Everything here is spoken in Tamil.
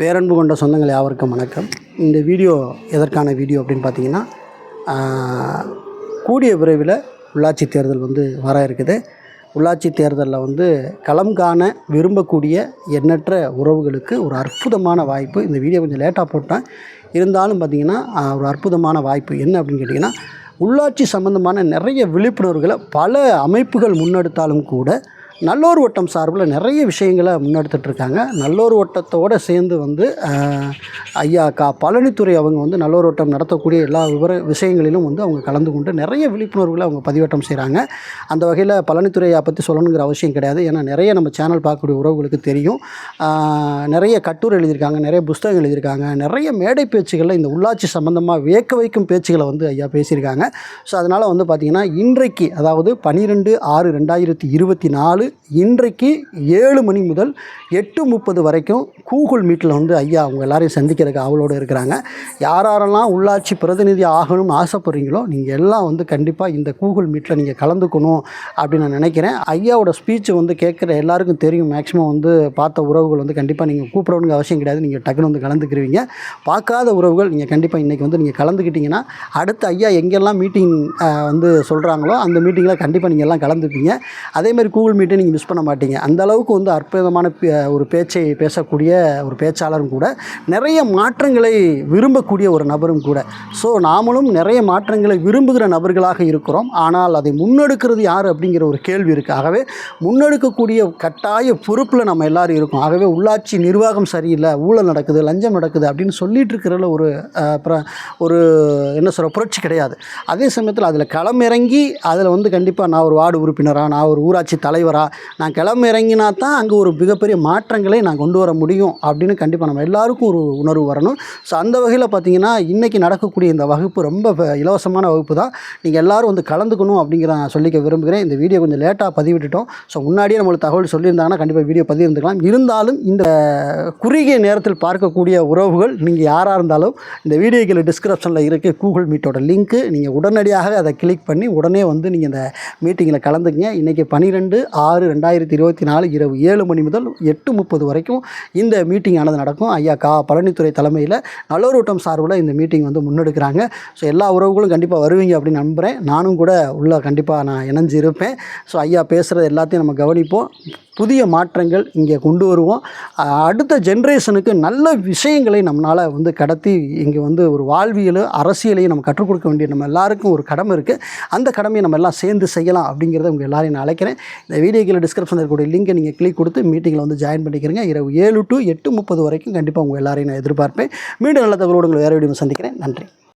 பேரன்பு கொண்ட சொந்தங்கள் யாவருக்கும் வணக்கம். இந்த வீடியோ எதற்கான வீடியோ அப்படின்னு பார்த்தீங்கன்னா கூடிய விரைவில் உள்ளாட்சி தேர்தல் வந்து வர இருக்குது. உள்ளாட்சி தேர்தலில் வந்து களம் காண விரும்பக்கூடிய எண்ணற்ற உறவுகளுக்கு ஒரு அற்புதமான வாய்ப்பு. இந்த வீடியோ கொஞ்சம் லேட்டாக போட்டேன். இருந்தாலும் பார்த்தீங்கன்னா ஒரு அற்புதமான வாய்ப்பு என்ன அப்படின்னு கேட்டிங்கன்னா உள்ளாட்சி சம்பந்தமான நிறைய விழிப்புணர்வுகளை பல அமைப்புகள் முன்னெடுத்தாலும் கூட நல்லோர் வட்டம் சார்பில் நிறைய விஷயங்களை முன்னெடுத்துட்டு இருக்காங்க நல்லோர் வட்டத்தோடு சேர்ந்து வந்து ஐயா கா பழனித்துறை அவங்க வந்து நல்லோர் வட்டம் நடத்தக்கூடிய எல்லா விவர விஷயங்களிலும் வந்து அவங்க கலந்து கொண்டு நிறைய விழிப்புணர்வுகளை அவங்க பதிவேட்டம் செய்கிறாங்க அந்த வகையில் பழனித்துறையை பற்றி சொல்லணுங்கிற அவசியம் கிடையாது. ஏன்னா நிறைய நம்ம சேனல் பார்க்கக்கூடிய உறவுகளுக்கு தெரியும். நிறைய கட்டுரை எழுதியிருக்காங்க நிறைய புஸ்தகம் எழுதியிருக்காங்க. நிறைய மேடை பேச்சுகளில் இந்த உள்ளாட்சி சம்பந்தமாக வியக்க வைக்கும் பேச்சுகளை வந்து ஐயா பேசியிருக்காங்க. ஸோ அதனால் வந்து பார்த்திங்கன்னா இன்றைக்கு அதாவது பன்னிரெண்டு ஆறு ரெண்டாயிரத்தி இருபத்தி நாலு இன்றைக்கு ஏழு மணி முதல் எட்டு முப்பது வரைக்கும் கூகுள் மீட்டில் வந்து ஐயா அவங்க எல்லாரையும் சந்திக்கிறதுக்கு அவளோடு இருக்கிறாங்க. யாரெல்லாம் உள்ளாட்சி பிரதிநிதி ஆகணும்னு ஆசைப்படுறீங்களோ நீங்கள் எல்லாம் வந்து கண்டிப்பாக இந்த கூகுள் மீட்டில் நீங்கள் கலந்துக்கணும் அப்படின்னு நான் நினைக்கிறேன். ஐயாவோட ஸ்பீச் வந்து கேட்குற எல்லாருக்கும் தெரியும். மேக்ஸிமம் வந்து பார்த்த உறவுகள் வந்து கண்டிப்பாக நீங்கள் கூப்பிடணுங்க அவசியம் கிடையாது. நீங்கள் டக்குன்னு வந்து கலந்துக்கிருவீங்க. பார்க்காத உறவுகள் நீங்கள் கண்டிப்பாக இன்றைக்கி வந்து நீங்கள் கலந்துக்கிட்டிங்கன்னா அடுத்து ஐயா எங்கெல்லாம் மீட்டிங் வந்து சொல்கிறாங்களோ அந்த மீட்டிங்கில் கண்டிப்பாக நீங்கள் எல்லாம் கலந்துப்பீங்க. அதேமாதிரி கூகுள் மீட்டிங் நீங்கள் மிஸ் பண்ண மாட்டீங்க. அந்த அளவுக்கு வந்து அற்புதமான பே- ஒரு பேச்சை பேசக்கூடிய ஒரு பேச்சாளரும் கூட நிறைய மாற்றங்களை விரும்பக்கூடிய ஒரு நபரும் கூட. ஸோ நாமளும் நிறைய மாற்றங்களை விரும்புகிற நபர்களாக இருக்கிறோம். ஆனால் அதை முன்னெடுக்கிறது யார் அப்படிங்கிற ஒரு கேள்வி இருக்குது ஆகவே முன்னெடுக்கக்கூடிய கட்டாய பொறுப்பில் நம்ம எல்லாரும் இருக்கோம். ஆகவே உள்ளாட்சி நிர்வாகம் சரியில்லை ஊழல் நடக்குது லஞ்சம் நடக்குது அப்படின்னு சொல்லிட்டு இருக்கிறதுல ஒரு அஹ், ஒரு என்ன சொல்கிற புரட்சி கிடையாது. அதே சமயத்தில் அதில் களமிறங்கி அதில் வந்து கண்டிப்பாக நான் ஒரு வார்டு உறுப்பினராக நான் ஒரு ஊராட்சி தலைவராக நான் களமிறங்கினா தான் அங்கே ஒரு மிகப்பெரிய மாற்றங்களை நான் கொண்டு வர முடியும் அப்படின்னு கண்டிப்பாக நம்ம எல்லாருக்கும் ஒரு உணர்வு வரணும். ஸோ அந்த வகையில் பார்த்தீங்கன்னா இன்றைக்கி நடக்கக்கூடிய இந்த வகுப்பு ரொம்ப இலவசமான வகுப்பு தான் நீங்கள் எல்லாரும் வந்து கலந்துக்கணும் அப்படிங்கிற நான் சொல்லிக்க விரும்புகிறேன். இந்த வீடியோ கொஞ்சம் லேட்டாக பதிவிட்டுட்டோம். ஸோ முன்னாடியே நம்மளுக்கு தகவல் சொல்லியிருந்தாங்கன்னா கண்டிப்பாக வீடியோ பதிவிருந்துக்கலாம் இருந்தாலும் இந்த குறுகிய நேரத்தில் பார்க்கக்கூடிய உறவுகள் நீங்கள் யாராக இருந்தாலும் இந்த வீடியோக்கில் டிஸ்கிரிப்ஷனில் இருக்க கூகுள் மீட்டோட லிங்க்கு நீங்கள் உடனடியாக அதை கிளிக் பண்ணி உடனே வந்து நீங்கள் இந்த மீட்டிங்கில் கலந்துக்குங்க. இன்றைக்கி பன்னிரெண்டு ஆறு ஆறு ரெண்டாயிரத்தி இருபத்தி நாலு இரவு ஏழு மணி முதல் எட்டு முப்பது வரைக்கும் இந்த மீட்டிங் ஆனது நடக்கும். ஐயா கா. பழனித்துறை தலைமையில் நல்லோரோட்டம் சார்பில் இந்த மீட்டிங் வந்து முன்னெடுக்கிறாங்க. ஸோ எல்லா உறவுகளும் கண்டிப்பாக வருவீங்க அப்படின்னு நம்புகிறேன் நானும் கூட உள்ள கண்டிப்பாக நான் இணைஞ்சு இருப்பேன் ஸோ ஐயா பேசுகிறது எல்லாத்தையும் நம்ம கவனிப்போம். புதிய மாற்றங்கள் இங்கே கொண்டு வருவோம். அடுத்த ஜென்ரேஷனுக்கு நல்ல விஷயங்களை நம்மளால் வந்து கடத்தி இங்கே வந்து ஒரு வாழ்வியலும் அரசியலையும் நம்ம கற்றுக் கொடுக்க வேண்டிய நம்ம எல்லாருக்கும் ஒரு கடமை இருக்குது அந்த கடமையை நம்ம எல்லாம் சேர்ந்து செய்யலாம் அப்படிங்கிறத உங்கள் எல்லாரையும் நான் அழைக்கிறேன். இந்த வீடியோக்கில் டிஸ்கிரிப்ஷனில் இருக்கக்கூடிய லிங்கை நீங்கள் கிளிக் கொடுத்து மீட்டிங்கில் வந்து ஜாயின் பண்ணிக்கிறீங்க. இரவு ஏழு டு எட்டு முப்பது வரைக்கும் கண்டிப்பாக உங்கள் எல்லாரையும் நான் எதிர்பார்ப்பேன். மீண்டும் நல்ல தகவலோடு உங்களை வேறு வீடியோ சந்திக்கிறேன். நன்றி.